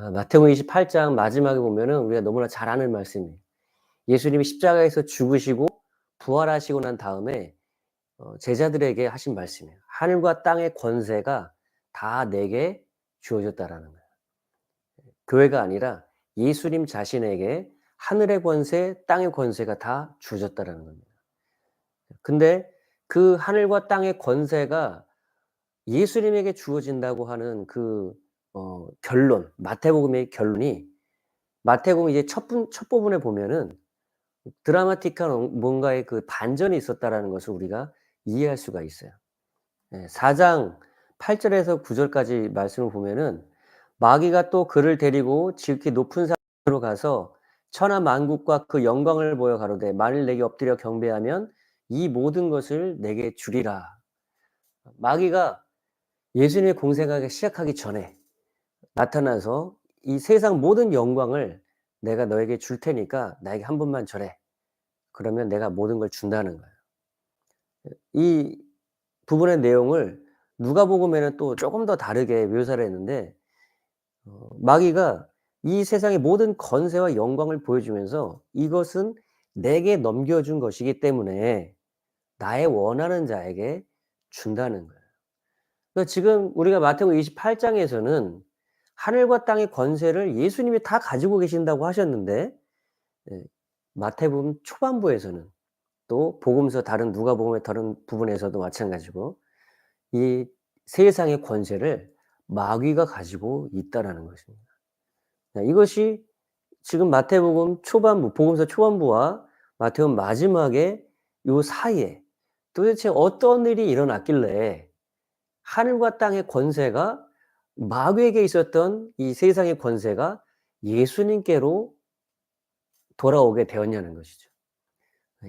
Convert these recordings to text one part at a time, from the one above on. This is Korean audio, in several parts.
아, 마태복음 28장 마지막에 보면은 우리가 너무나 잘 아는 말씀이에요. 예수님이 십자가에서 죽으시고 부활하시고 난 다음에 어, 제자들에게 하신 말씀이에요. 하늘과 땅의 권세가 다 내게 주어졌다라는 거예요. 교회가 아니라 예수님 자신에게 하늘의 권세, 땅의 권세가 다 주어졌다라는 겁니다. 근데 그 하늘과 땅의 권세가 예수님에게 주어진다고 하는 그 어, 결론, 마태복음의 결론이 마태복음 이제 첫, 분, 첫 부분에 보면은 드라마틱한 뭔가의 그 반전이 있었다라는 것을 우리가 이해할 수가 있어요. 예, 4장 8절에서 9절까지 말씀을 보면은 마귀가 또 그를 데리고 지극히 높은 산으로 가서 천하 만국과 그 영광을 보여 가로되 만일 내게 엎드려 경배하면 이 모든 것을 내게 주리라. 마귀가 예수님의 공생하기 시작하기 전에 나타나서 이 세상 모든 영광을 내가 너에게 줄 테니까 나에게 한 번만 절해. 그러면 내가 모든 걸 준다는 거예요. 이 부분의 내용을 누가복음에는 또 조금 더 다르게 묘사를 했는데 어, 마귀가 이 세상의 모든 건세와 영광을 보여주면서 이것은 내게 넘겨준 것이기 때문에 나의 원하는 자에게 준다는 거예요. 그러니까 지금 우리가 마태복음 28장에서는 하늘과 땅의 권세를 예수님이 다 가지고 계신다고 하셨는데 예, 마태복음 초반부에서는 또 복음서 다른 누가복음의 다른 부분에서도 마찬가지고 이 세상의 권세를 마귀가 가지고 있다라는 것입니다. 이것이 지금 마태복음 초반부, 복음서 초반부와 마태복음 마지막에 요 사이에 도대체 어떤 일이 일어났길래 하늘과 땅의 권세가 마귀에게 있었던 이 세상의 권세가 예수님께로 돌아오게 되었냐는 것이죠.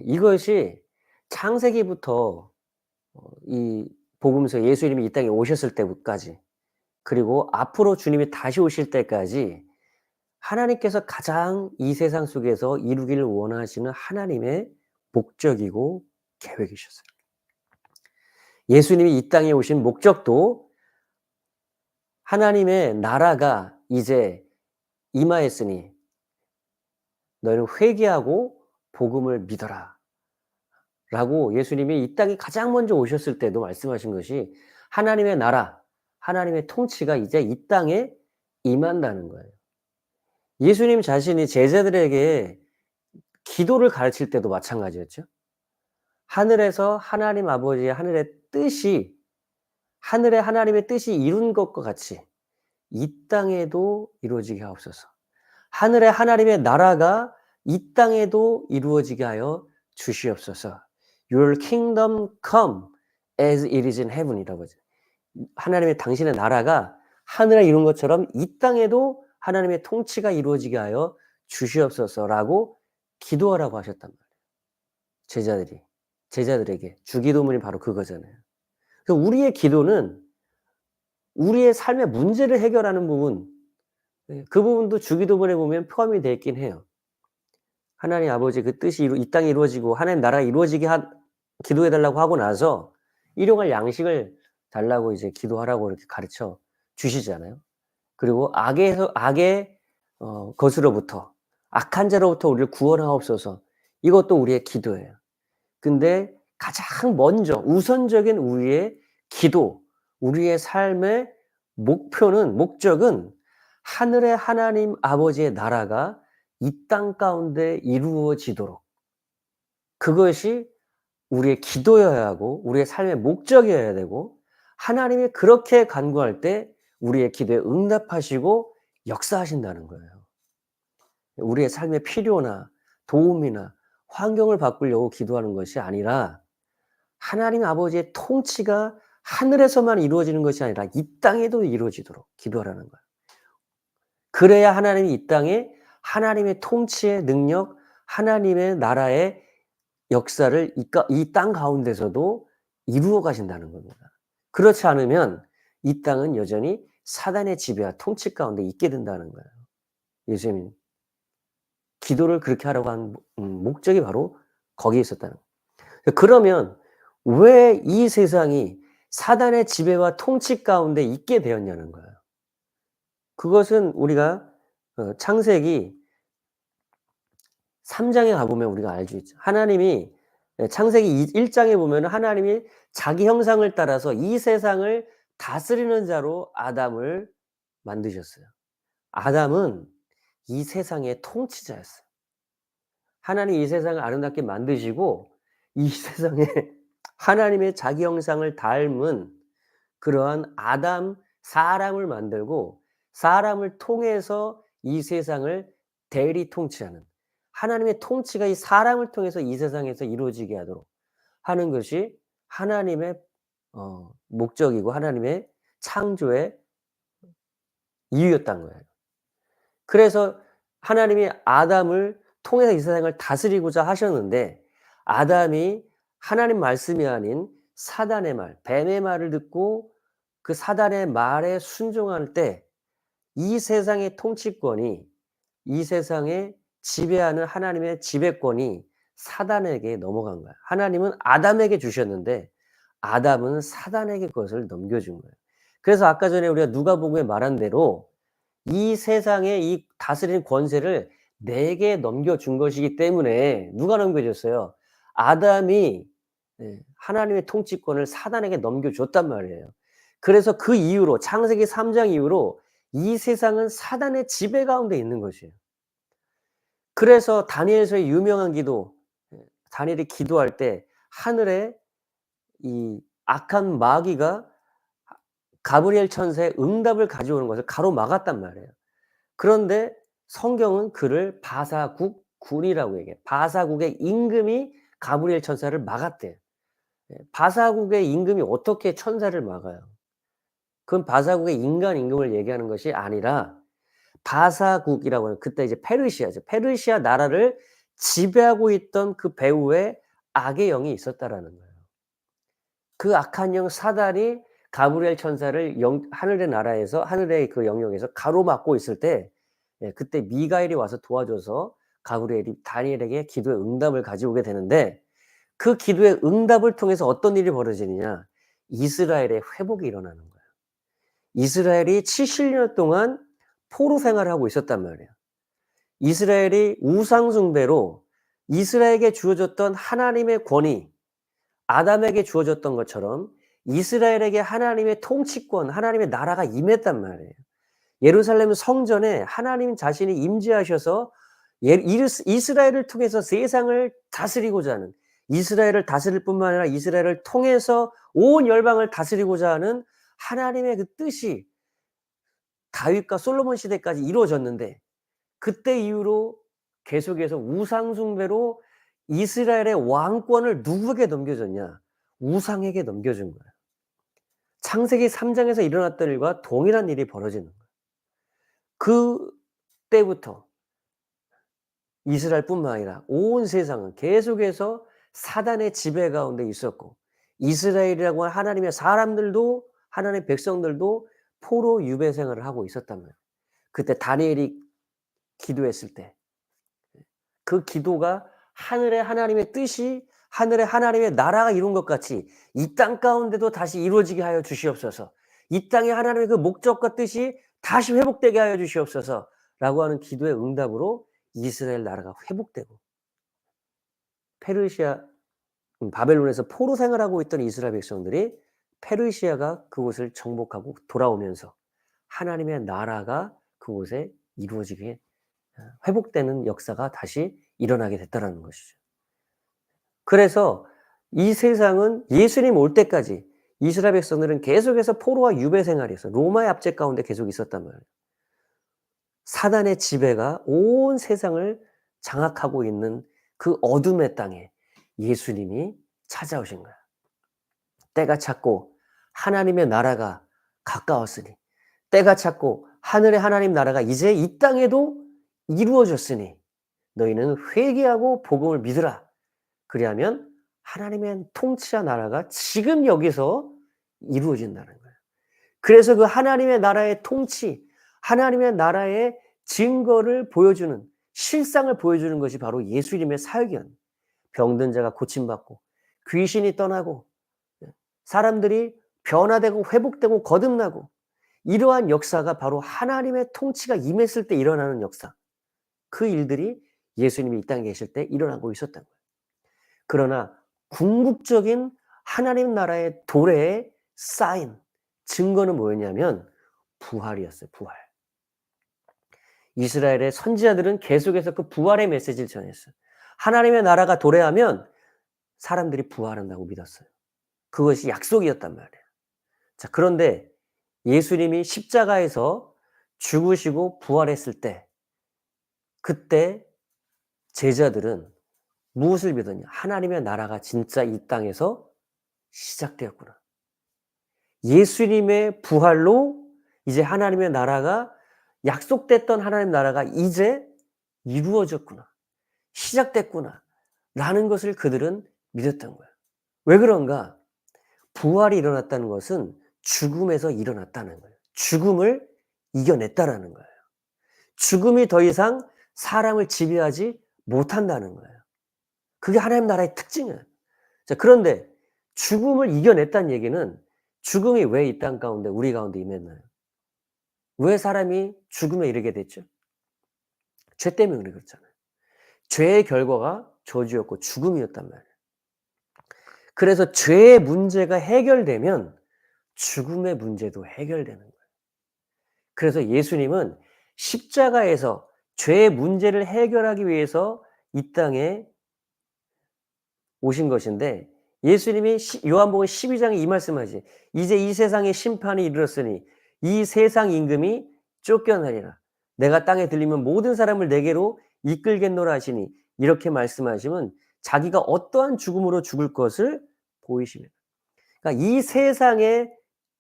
이것이 창세기부터 어, 이 복음서 예수님이 이 땅에 오셨을 때까지 그리고 앞으로 주님이 다시 오실 때까지 하나님께서 가장 이 세상 속에서 이루기를 원하시는 하나님의 목적이고 계획이셨어요. 예수님이 이 땅에 오신 목적도 하나님의 나라가 이제 임하였으니 너희는 회개하고 복음을 믿어라. 라고 예수님이 이 땅에 가장 먼저 오셨을 때도 말씀하신 것이 하나님의 나라, 하나님의 통치가 이제 이 땅에 임한다는 거예요. 예수님 자신이 제자들에게 기도를 가르칠 때도 마찬가지였죠. 하늘에서 하나님 아버지의 하늘의 뜻이 하늘의 하나님의 뜻이 이룬 것과 같이 이 땅에도 이루어지게 하옵소서. 하늘의 하나님의 나라가 이 땅에도 이루어지게 하여 주시옵소서. Your kingdom come as it is in heaven이라고 하죠. 하나님의 당신의 나라가 하늘에 이룬 것처럼 이 땅에도 하나님의 통치가 이루어지게 하여 주시옵소서라고 기도하라고 하셨단 말이에요. 제자들이 제자들에게 주기도문이 바로 그거잖아요. 우리의 기도는 우리의 삶의 문제를 해결하는 부분, 예, 그 부분도 주기도문에 보면 포함이 되어 있긴 해요. 하나님 아버지 그 뜻이 이 땅에 이루어지고 하나님 나라가 이루어지게 하, 기도해 달라고 하고 나서 일용할 양식을 달라고 이제 기도하라고 이렇게 가르쳐 주시잖아요. 그리고 악에서 악의 어, 것으로부터 악한 자로부터 우리를 구원하옵소서. 이것도 우리의 기도예요. 근데 가장 먼저 우선적인 우리의 기도, 우리의 삶의 목표는 목적은 하늘의 하나님 아버지의 나라가 이 땅 가운데 이루어지도록 그것이 우리의 기도여야 하고 우리의 삶의 목적이어야 되고 하나님이 그렇게 간구할 때 우리의 기도에 응답하시고 역사하신다는 거예요. 우리의 삶의 필요나 도움이나 환경을 바꾸려고 기도하는 것이 아니라 하나님 아버지의 통치가 하늘에서만 이루어지는 것이 아니라 이 땅에도 이루어지도록 기도하라는 거예요. 그래야 하나님이 이 땅에 하나님의 통치의 능력, 하나님의 나라의 역사를 이 땅 가운데서도 이루어 가신다는 겁니다. 그렇지 않으면 이 땅은 여전히 사단의 지배와 통치 가운데 있게 된다는 거예요. 예수님 기도를 그렇게 하라고 한 음, 목적이 바로 거기에 있었다는 거예요. 그러면 왜 이 세상이 사단의 지배와 통치 가운데 있게 되었냐는 거예요. 그것은 우리가 어 창세기 3 장에 가 보면 우리가 알 수 있죠. 하나님이 예 창세기 이1 장에 보면은 하나님이 자기 형상을 따라서 이 세상을 다스리는 자로 아담을 만드셨어요. 아담은 이 세상의 통치자였어요. 하나님이 이 세상을 아름답게 만드시고 이 세상에 하나님의 자기 형상을 닮은 그러한 아담 사람을 만들고 사람을 통해서 이 세상을 대리 통치하는 하나님의 통치가 이 사람을 통해서 이 세상에서 이루어지게 하도록 하는 것이 하나님의 어 목적이고 하나님의 창조의 이유였던 거예요. 그래서 하나님이 아담을 통해서 이 세상을 다스리고자 하셨는데 아담이 하나님 말씀이 아닌 사단의 말, 뱀의 말을 듣고 그 사단의 말에 순종할 때 이 세상의 통치권이 이 세상에 지배하는 하나님의 지배권이 사단에게 넘어간 거야. 하나님은 아담에게 주셨는데 아담은 사단에게 그것을 넘겨준 거예요. 그래서 아까 전에 우리가 누가복음에 말한 대로 이 세상의 이 다스리는 권세를 내게 넘겨준 것이기 때문에 누가 넘겨줬어요? 아담이 예 하나님의 통치권을 사단에게 넘겨줬단 말이에요. 그래서 그 이후로 창세기 3장 이후로 이 세상은 사단의 지배 가운데 있는 것이에요. 그래서 다니엘서의 유명한 기도 예 다니엘이 기도할 때 하늘에 이 악한 마귀가 가브리엘 천사의 응답을 가져오는 것을 가로막았단 말이에요. 그런데 성경은 그를 바사국 군이라고 얘기해요. 바사국의 임금이 가브리엘 천사를 막았대요. 예 바사국의 임금이 어떻게 천사를 막아요? 그건 바사국의 인간 임금을 얘기하는 것이 아니라 바사국이라고 하는 그때 이제 페르시아죠. 페르시아 나라를 지배하고 있던 그 배후에 악의 영이 있었다라는 거예요. 그 악한 영 사단이 가브리엘 천사를 영 하늘의 나라에서 하늘의 그 영역에서 가로막고 있을 때 예 그때 미가엘이 와서 도와줘서 가브리엘이 다니엘에게 기도의 응답을 가져오게 되는데 그 기도의 응답을 통해서 어떤 일이 벌어지느냐? 이스라엘의 회복이 일어나는 거예요. 이스라엘이 70년 동안 포로 생활을 하고 있었단 말이에요. 이스라엘이 우상 숭배로 이스라엘에게 주어졌던 하나님의 권위, 아담에게 주어졌던 것처럼 이스라엘에게 하나님의 통치권, 하나님의 나라가 임했단 말이에요. 예루살렘 성전에 하나님 자신이 임재하셔서 예 이스라엘을 통해서 세상을 다스리고자 하는 이스라엘을 다스릴 뿐만 아니라 이스라엘을 통해서 온 열방을 다스리고자 하는 하나님의 그 뜻이 다윗과 솔로몬 시대까지 이루어졌는데 그때 이후로 계속해서 우상 숭배로 이스라엘의 왕권을 누구에게 넘겨줬냐? 우상에게 넘겨준 거예요. 창세기 3 장에서 일어났던 일과 동일한 일이 벌어지는 거예요. 그 때부터 이스라엘뿐만 아니라 온 세상은 계속해서 사단의 지배 가운데 있었고 이스라엘이라고 하는 하나님의 사람들도 하나님의 백성들도 포로 유배 생활을 하고 말이에요. 그때 다니엘이 기도했을 때 그 기도가 하늘의 하나님의 뜻이 하늘의 하나님의 나라가 이룬 것 같이 이 땅 가운데도 다시 이루어지게 하여 주시옵소서. 이 땅에 하나님의 그 목적과 뜻이 다시 회복되게 하여 주시옵소서라고 하는 기도의 응답으로 이스라엘 나라가 회복되고 페르시아 음 바벨론에서 포로 생활하고 있던 이스라엘 백성들이 페르시아가 그곳을 정복하고 돌아오면서 하나님의 나라가 그곳에 이루어지게 어 회복되는 역사가 다시 일어나게 됐다라는 것이죠. 그래서 이 세상은 예수님 올 때까지 이스라엘 백성들은 계속해서 포로와 유배 생활에서 로마의 압제 가운데 계속 있었단 말이에요. 사단의 지배가 온 세상을 장악하고 있는 그 어둠의 땅에 예수님이 찾아오신 거야. 때가 찼고 하나님의 나라가 가까웠으니 때가 찼고 하늘의 하나님 나라가 이제 이 땅에도 이루어졌으니 너희는 회개하고 복음을 믿으라. 그리하면 하나님의 통치와 나라가 지금 여기서 이루어진다는 거예요. 그래서 그 하나님의 나라의 통치, 하나님의 나라의 증거를 보여주는 실상을 보여주는 것이 바로 예수님의 사역이었 병든 자가 고침받고 귀신이 떠나고 사람들이 변화되고 회복되고 거듭나고 이러한 역사가 바로 하나님의 통치가 임했을 때 일어나는 역사. 그 일들이 예수님이 이 땅에 계실 때 일어나고 있었던 거예요. 그러나 궁극적인 하나님 나라의 도래의 사인, 증거는 뭐였냐면 부활이었어요. 부활. 이스라엘의 선지자들은 계속해서 그 부활의 메시지를 전했어요. 하나님의 나라가 도래하면 사람들이 부활한다고 믿었어요. 그것이 약속이었단 말이에요. 자, 그런데 예수님이 십자가에서 죽으시고 부활했을 때, 그때 제자들은 무엇을 믿었냐? 하나님의 나라가 진짜 이 땅에서 시작되었구나. 예수님의 부활로 이제 하나님의 나라가 약속됐던 하나님 나라가 이제 이루어졌구나. 시작됐구나. 라는 것을 그들은 믿었던 거예요. 왜 그런가? 부활이 일어났다는 것은 죽음에서 일어났다는 거예요. 죽음을 이겨냈다라는 거예요. 죽음이 더 이상 사람을 지배하지 못한다는 거예요. 그게 하나님 나라의 특징이에요. 자, 그런데 죽음을 이겨냈다는 얘기는 죽음이 왜 이 땅 가운데, 우리 가운데 임했나요? 왜 사람이 죽음에 이르게 됐죠? 죄 때문에 그렇잖아요. 죄의 결과가 저주였고 죽음이었단 말이에요. 그래서 죄의 문제가 해결되면 죽음의 문제도 해결되는 거예요. 그래서 예수님은 십자가에서 죄의 문제를 해결하기 위해서 이 땅에 오신 것인데 예수님이 요한복음 12장에 이 말씀하지 이제 이 세상의 심판이 이르렀으니 이 세상 임금이 쫓겨나리라 내가 땅에 들리면 모든 사람을 내게로 이끌겠노라 하시니 이렇게 말씀하시면 자기가 어떠한 죽음으로 죽을 것을 보이십니다. 그러니까 이 세상의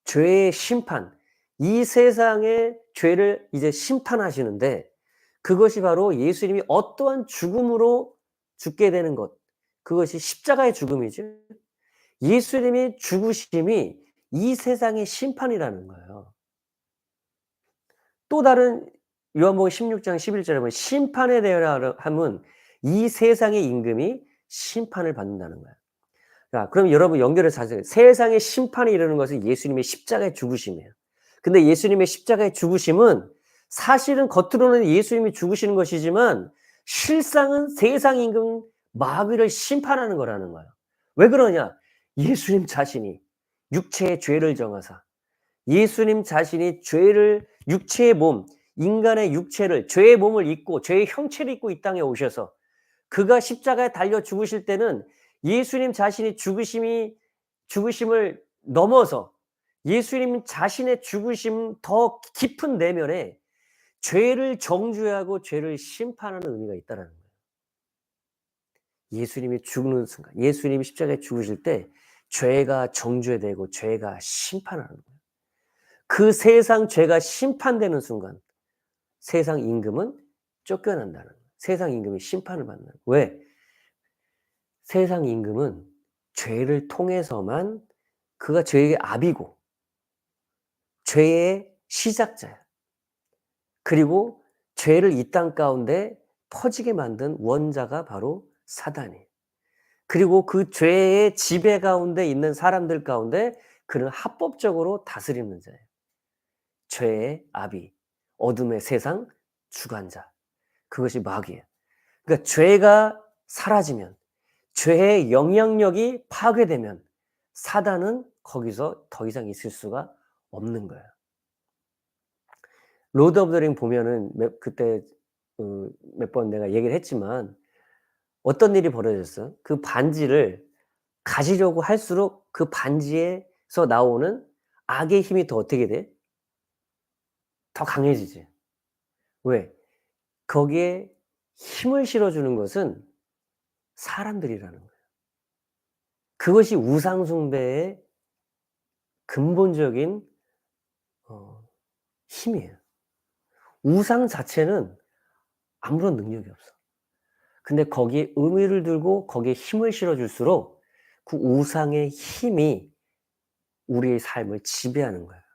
죄의 심판, 이 세상의 죄를 이제 심판하시는데 그것이 바로 예수님이 어떠한 죽음으로 죽게 되는 것, 그것이 십자가의 죽음이죠. 예수님이 죽으심이 이 세상의 심판이라는 거예요. 또 다른 요한복음 16장 11절에 보면 심판에 대하여 함은 이 세상의 임금이 심판을 받는다는 거예요. 자, 그럼 여러분 연결해서 하세요. 세상의 심판이 이르는 것은 예수님의 십자가의 죽으심이에요. 근데 예수님의 십자가의 죽으심은 사실은 겉으로는 예수님이 죽으시는 것이지만 실상은 세상 임금 마귀를 심판하는 거라는 거예요. 왜 그러냐? 예수님 자신이 육체의 죄를 정하사 예수님 자신이 죄를 육체의 몸, 인간의 육체를 죄의 몸을 입고 죄의 형체를 입고 이 땅에 오셔서 그가 십자가에 달려 죽으실 때는 예수님 자신이 죽으심이 죽으심을 넘어서 예수님 자신의 죽으심 더 깊은 내면에 죄를 정죄하고 죄를 심판하는 의미가 있다는 거예요. 예수님이 죽는 순간, 예수님이 십자가에 죽으실 때 죄가 정죄되고 죄가 심판하는 거예요. 그 세상 죄가 심판되는 순간 세상 임금은 쫓겨난다는. 세상 임금이 심판을 받는. 왜? 세상 임금은 죄를 통해서만 그가 죄의 압이고 죄의 시작자야. 그리고 죄를 이 땅 가운데 퍼지게 만든 원자가 바로 사단이. 그리고 그 죄의 지배 가운데 있는 사람들 가운데 그는 합법적으로 다스리는 자예요. 죄의 아비, 어둠의 세상 주관자. 그것이 마귀예요. 그러니까 죄가 사라지면 죄의 영향력이 파괴되면 사단은 거기서 더 이상 있을 수가 없는 거예요. 로드 오브 더 링 보면은 그때 어, 몇번 내가 얘기를 했지만 어떤 일이 벌어졌어? 그 반지를 가지려고 할수록 그 반지에서 나오는 악의 힘이 더 어떻게 돼? 더 강해지지. 왜? 거기에 힘을 실어주는 것은 사람들이라는 거예요. 그것이 우상숭배의 근본적인 어, 힘이에요. 우상 자체는 아무런 능력이 없어. 근데 거기에 의미를 들고 거기에 힘을 실어줄수록 그 우상의 힘이 우리의 삶을 지배하는 거예요.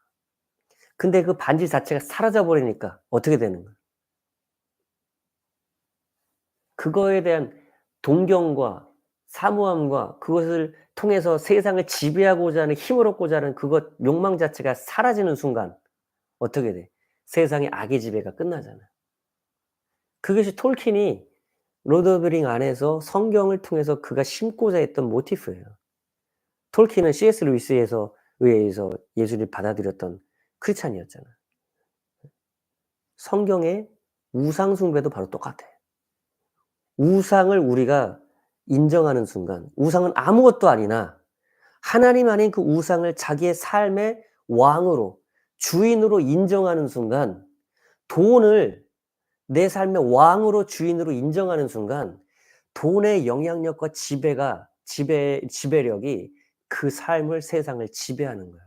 근데 그 반지 자체가 사라져 버리니까 어떻게 되는 거예요? 그거에 대한 동경과 사모함과 그것을 통해서 세상을 지배하고자 하는 힘을 얻고자 하는 그것 욕망 자체가 사라지는 순간 어떻게 돼? 세상의 악의 지배가 끝나잖아. 그것이 톨킨이 로드 오브 링 안에서 성경을 통해서 그가 심고자 했던 모티프예요. 톨킨은 C.S. 루이스에서 의해서 예수를 받아들였던 크리스찬이었잖아. 성경의 우상 숭배도 바로 똑같아. 우상을 우리가 인정하는 순간, 우상은 아무것도 아니나 하나님 아닌 그 우상을 자기의 삶의 왕으로, 주인으로 인정하는 순간, 돈을 내 삶의 왕으로 주인으로 인정하는 순간, 돈의 영향력과 지배가, 지배, 지배력이 그 삶을, 세상을 지배하는 거예요.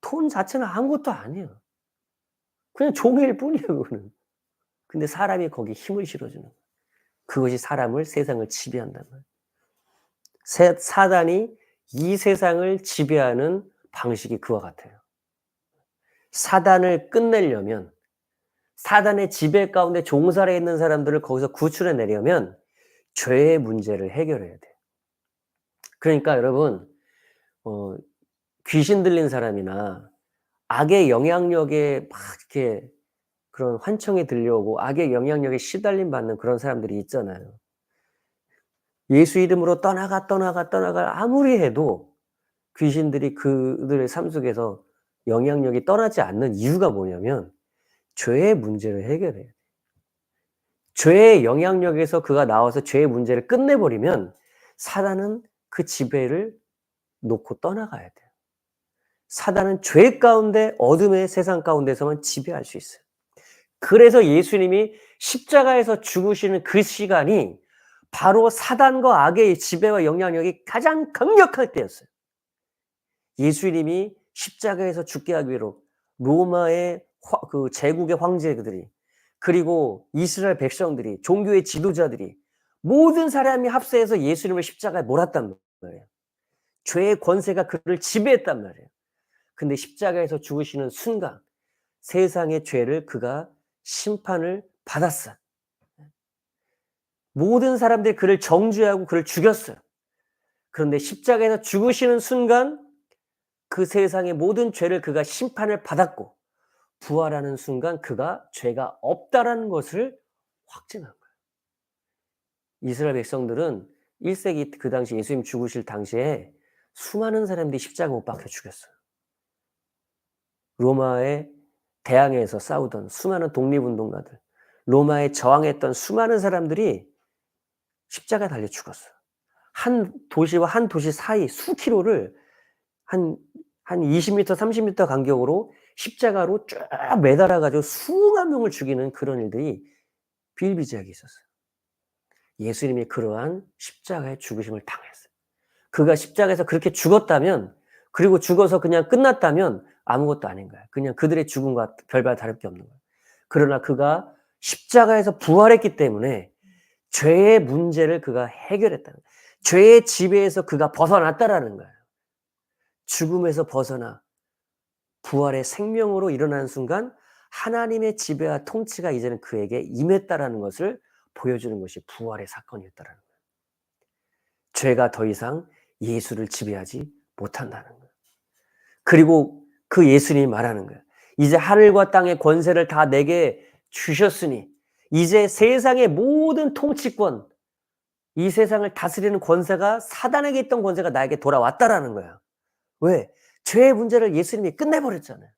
돈 자체는 아무것도 아니에요. 그냥 종일 뿐이에요, 그거는. 근데 사람이 거기 힘을 실어주는 거예요. 그것이 사람을, 세상을 지배한단 말이에요. 세, 사단이 이 세상을 지배하는 방식이 그와 같아요. 사단을 끝내려면, 사단의 지배 가운데 종살에 있는 사람들을 거기서 구출해 내려면 죄의 문제를 해결해야 돼요. 그러니까 여러분, 어, 귀신 들린 사람이나 악의 영향력에 막 이렇게 그런 환청이 들려오고 악의 영향력에 시달림 받는 그런 사람들이 있잖아요. 예수 이름으로 떠나가 떠나가 떠나가 아무리 해도 귀신들이 그들의 삶 속에서 영향력이 떠나지 않는 이유가 뭐냐면 죄의 문제를 해결해야 돼. 죄의 영향력에서 그가 나와서 죄의 문제를 끝내버리면 사단은 그 지배를 놓고 떠나가야 돼요. 사단은 죄 가운데 어둠의 세상 가운데서만 지배할 수 있어요. 그래서 예수님이 십자가에서 죽으시는 그 시간이 바로 사단과 악의 지배와 영향력이 가장 강력할 때였어요. 예수님이 십자가에서 죽게 하기 위로 로마의 그 제국의 황제들이 그리고 이스라엘 백성들이 종교의 지도자들이 모든 사람이 합세해서 예수님을 십자가에 몰았단 말이에요. 죄의 권세가 그를 지배했단 말이에요. 근데 십자가에서 죽으시는 순간 세상의 죄를 그가 심판을 받았어. 모든 사람들이 그를 정죄하고 그를 죽였어요. 그런데 십자가에서 죽으시는 순간 그 세상의 모든 죄를 그가 심판을 받았고 부활하는 순간 그가 죄가 없다라는 것을 확증한 거예요. 이스라엘 백성들은 1세기 그 당시 예수님 죽으실 당시에 수많은 사람들이 십자가 못 박혀 죽였어요. 로마의 대항에서 싸우던 수많은 독립운동가들, 로마에 저항했던 수많은 사람들이 십자가 달려 죽었어요. 한 도시와 한 도시 사이 수 킬로를 한, 한 20m, 30m 간격으로 십자가로 쭉 매달아가지고 수만 명을 죽이는 그런 일들이 비일비재하게 있었어요. 예수님이 그러한 십자가의 죽으심을 당했어요. 그가 십자가에서 그렇게 죽었다면, 그리고 죽어서 그냥 끝났다면 아무것도 아닌 거야. 그냥 그들의 죽음과 별반 다를 게 없는 거야. 그러나 그가 십자가에서 부활했기 때문에 죄의 문제를 그가 해결했다는 거야. 죄의 지배에서 그가 벗어났다라는 거예요. 죽음에서 벗어나 부활의 생명으로 일어나는 순간 하나님의 지배와 통치가 이제는 그에게 임했다라는 것을 보여주는 것이 부활의 사건이었다라는 거예요. 죄가 더 이상 예수를 지배하지 못한다는 거예요. 그리고 그 예수님이 말하는 거예요. 이제 하늘과 땅의 권세를 다 내게 주셨으니 이제 세상의 모든 통치권, 이 세상을 다스리는 권세가 사단에게 있던 권세가 나에게 돌아왔다라는 거예요. 왜? 죄의 문제를 예수님이 끝내버렸잖아요.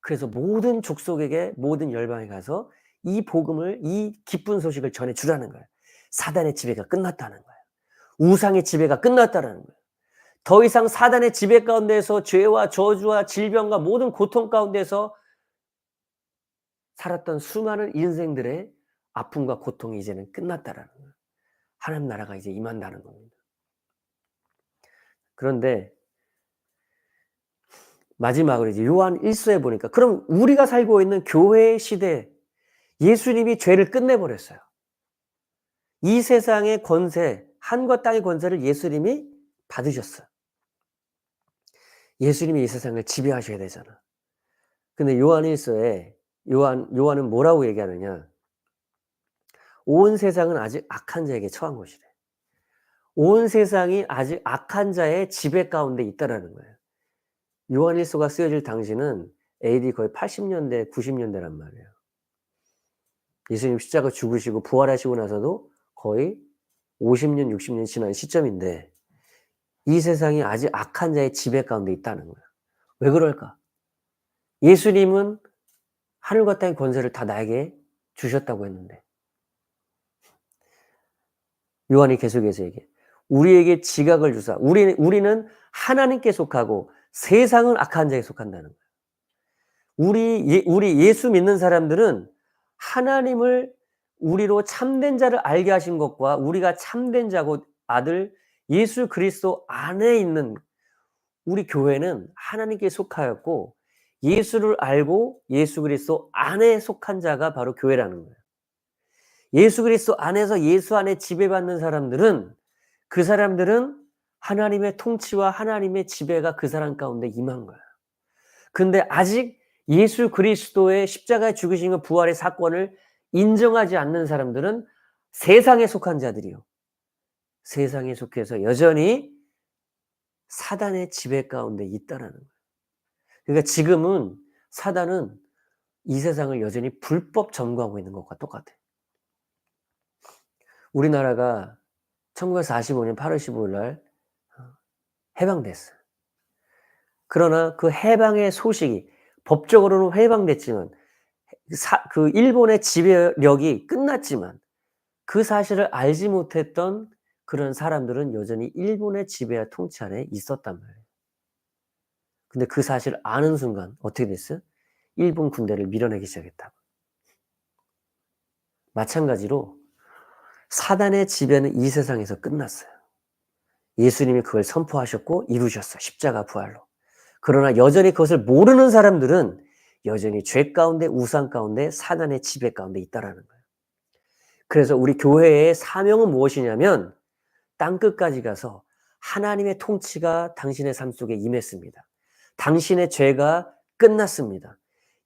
그래서 모든 족속에게 모든 열방에 가서 이 복음을 이 기쁜 소식을 전해 주라는 거예요. 사단의 지배가 끝났다는 거예요. 우상의 지배가 끝났다는 거예요. 더 이상 사단의 지배 가운데서 죄와 저주와 질병과 모든 고통 가운데서 살았던 수많은 인생들의 아픔과 고통이 이제는 끝났다라는 거예요. 하나님 나라가 이제 임한다는 겁니다. 그런데 마지막으로 이제 요한 1서에 보니까 그럼 우리가 살고 있는 교회 시대 예수님이 죄를 끝내버렸어요. 이 세상의 권세, 한과 땅의 권세를 예수님이 받으셨어요. 예수님이 이 세상을 지배하셔야 되잖아. 근데 요한 1서에 요한, 요한은 뭐라고 얘기하느냐. 온 세상은 아직 악한 자에게 처한 것이래. 온 세상이 아직 악한 자의 지배 가운데 있다라는 거예요. 요한일서가 쓰여질 당시는 AD 거의 80년대, 90년대란 말이에요. 예수님 십자가 죽으시고 부활하시고 나서도 거의 50년, 60년 지난 시점인데 이 세상이 아직 악한 자의 지배 가운데 있다는 거예요. 왜 그럴까? 예수님은 하늘과 땅의 권세를 다 나에게 주셨다고 했는데 요한이 계속해서 얘기해. 우리에게 지각을 주사. 우리, 우리는 하나님께 속하고 세상은 악한 자에 속한다는 거예요. 우리, 예, 우리 예수 믿는 사람들은 하나님을 우리로 참된 자를 알게 하신 것과 우리가 참된 자고 아들 예수 그리스도 안에 있는 우리 교회는 하나님께 속하였고 예수를 알고 예수 그리스도 안에 속한 자가 바로 교회라는 거예요. 예수 그리스도 안에서 예수 안에 지배받는 사람들은 그 사람들은 하나님의 통치와 하나님의 지배가 그 사람 가운데 임한 거예요. 근데 아직 예수 그리스도의 십자가에 죽으신 부활의 사건을 인정하지 않는 사람들은 세상에 속한 자들이요. 세상에 속해서 여전히 사단의 지배 가운데 있다라는 거예요. 그러니까 지금은 사단은 이 세상을 여전히 불법 점거하고 있는 것과 똑같아요. 우리나라가 1945년 8월 15일 날 어, 해방됐어요. 그러나 그 해방의 소식이 법적으로는 해방됐지만 사, 그 일본의 지배력이 끝났지만 그 사실을 알지 못했던 그런 사람들은 여전히 일본의 지배와 통치 안에 있었단 말이에요. 근데 그 사실을 아는 순간 어떻게 됐어요? 일본 군대를 밀어내기 시작했다고. 마찬가지로 사단의 지배는 이 세상에서 끝났어요. 예수님이 그걸 선포하셨고 이루셨어요. 십자가 부활로. 그러나 여전히 그것을 모르는 사람들은 여전히 죄 가운데 우상 가운데 사단의 지배 가운데 있다라는 거예요. 그래서 우리 교회의 사명은 무엇이냐면 땅 끝까지 가서 하나님의 통치가 당신의 삶 속에 임했습니다. 당신의 죄가 끝났습니다.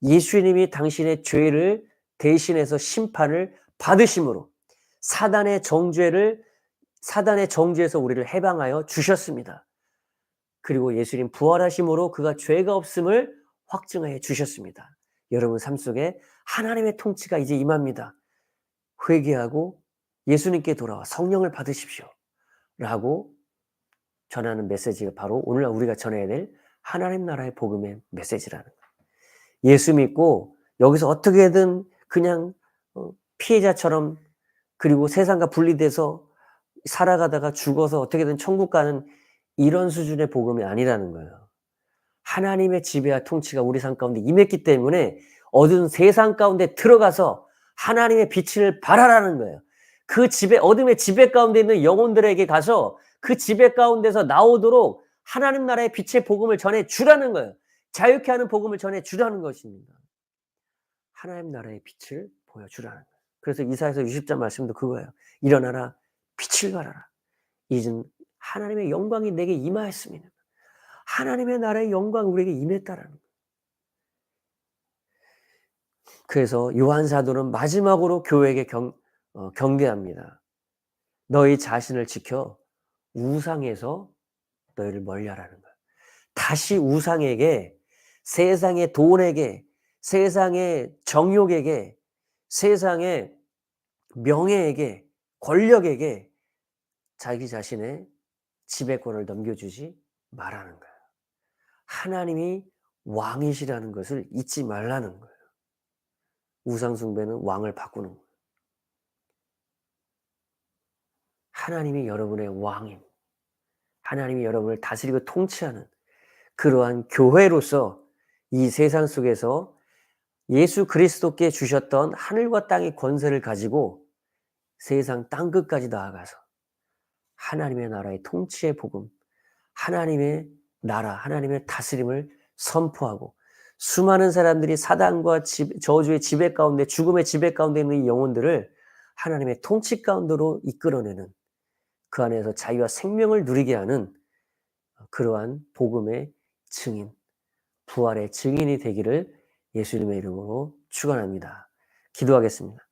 예수님이 당신의 죄를 대신해서 심판을 받으심으로 사단의 정죄를 사단의 정죄에서 우리를 해방하여 주셨습니다. 그리고 예수님 부활하심으로 그가 죄가 없음을 확증하여 주셨습니다. 여러분 삶 속에 하나님의 통치가 이제 임합니다. 회개하고 예수님께 돌아와 성령을 받으십시오. 라고 전하는 메시지가 바로 오늘 우리가 전해야 될 하나님 나라의 복음의 메시지라는 거예요. 예수 믿고 여기서 어떻게든 그냥 어, 피해자처럼 그리고 세상과 분리돼서 살아가다가 죽어서 어떻게든 천국 가는 이런 수준의 복음이 아니라는 거예요. 하나님의 지배와 통치가 우리 삶 가운데 임했기 때문에 어두운 세상 가운데 들어가서 하나님의 빛을 발하라는 거예요. 그 지배, 어둠의 지배 가운데 있는 영혼들에게 가서 그 지배 가운데서 나오도록 하나님 나라의 빛의 복음을 전해 주라는 거예요. 자유케 하는 복음을 전해 주라는 것입니다. 하나님 나라의 빛을 보여주라는 거예요. 그래서 이사에서 60장 말씀도 그거예요. 일어나라 빛을 발하라. 이젠 하나님의 영광이 내게 임하였습니다. 하나님의 나라의 영광 우리에게 임했다라는 거예요. 그래서 요한 사도는 마지막으로 교회에게 경, 어, 경계합니다. 너희 자신을 지켜 우상에서 너희를 멀리하라는 거예요. 다시 우상에게 세상의 돈에게 세상의 정욕에게 세상의 명예에게 권력에게 자기 자신의 지배권을 넘겨주지 말라는 거예요. 하나님이 왕이시라는 것을 잊지 말라는 거예요. 우상숭배는 왕을 바꾸는 거예요. 하나님이 여러분의 왕임. 하나님이 여러분을 다스리고 통치하는 그러한 교회로서 이 세상 속에서 예수 그리스도께 주셨던 하늘과 땅의 권세를 가지고 세상 땅 끝까지 나아가서 하나님의 나라의 통치의 복음, 하나님의 나라, 하나님의 다스림을 선포하고 수많은 사람들이 사단과 지, 저주의 지배 가운데 죽음의 지배 가운데 있는 이 영혼들을 하나님의 통치 가운데로 이끌어내는 그 안에서 자유와 생명을 누리게 하는 그러한 복음의 증인, 부활의 증인이 되기를 예수님의 이름으로 축원합니다. 기도하겠습니다.